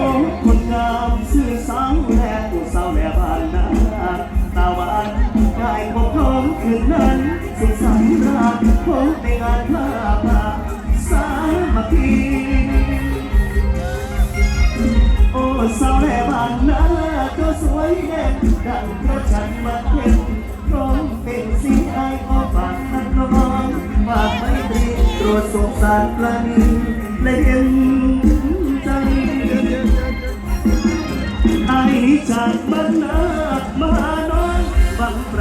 อ ตาหวานได้พบน้องคืนนั้นสุขสันต์ราพบในงานผ้าป่าสามัคคีโอ้สาวแม่บ้านนาก็สวยเด่นดังพระจันทร์มาเพ็ญพร้อมเป็นสีไอ้ขอฝากท่านน้องฝากไม่ตรีตรวจสงสารปลานีและเห็นใจไอ้จากบ้านนามา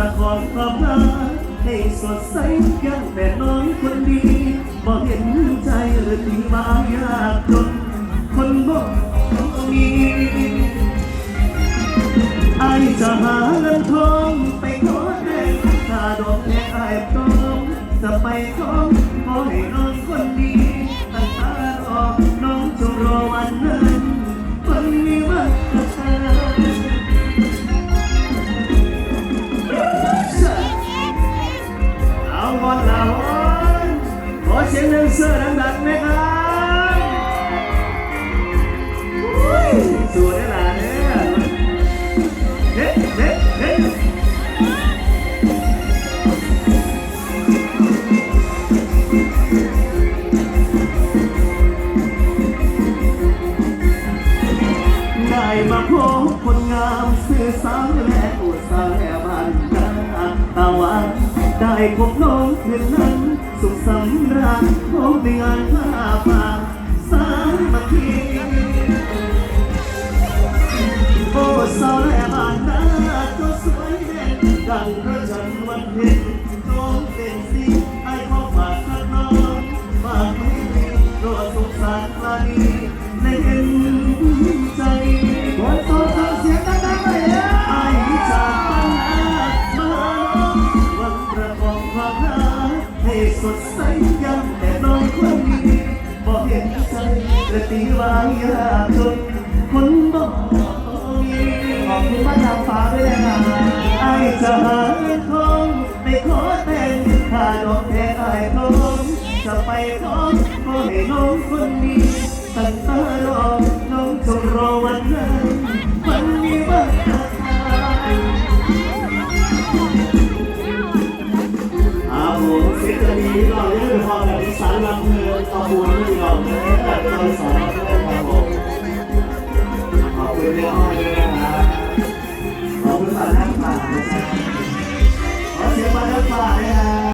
ประคองความรักให้สดใสยังแต่น้อยคนดีบ่เห็นใจหรือที่มายากจนคนบ่มีไอ้จะหาเงินทองไปขอแดงถ้าดอกแค่ไอ้ต้องจะไปขอขอให้น้องคนดีตั้งตารอน้องจงรอวันนั้น เสื้อดังๆไหมครับอุ้ยสวยนะเนี่ยเฮ้เฮ้เฮ้ได้มาพบคนงามสื่อสาวและอุตสาหบ้านนาตาวันได้พบน้องคืนนั้น สุขสำราญพบในงานผ้าป่าสามัคคีโอ้สาวแม่บ้านนาก็สวยเด่นดังพระจันทร์วันเพ็ญน้องเป็นสีไอ้ขอฝากทักน้องฝากไม่ดีรอสงสารปลาดี ตีวางยากจนคนบอกขอบคุณป้าดาวฟ้าด้วยนะไอ้จะหาเงินทองไปขอแต่งถ้าดอกแค่ไอ้ทองจะไปขอขอให้น้องคนนี้ ขอบคุณที่เราได้รับการสอนและความรู้ขอบคุณที่ให้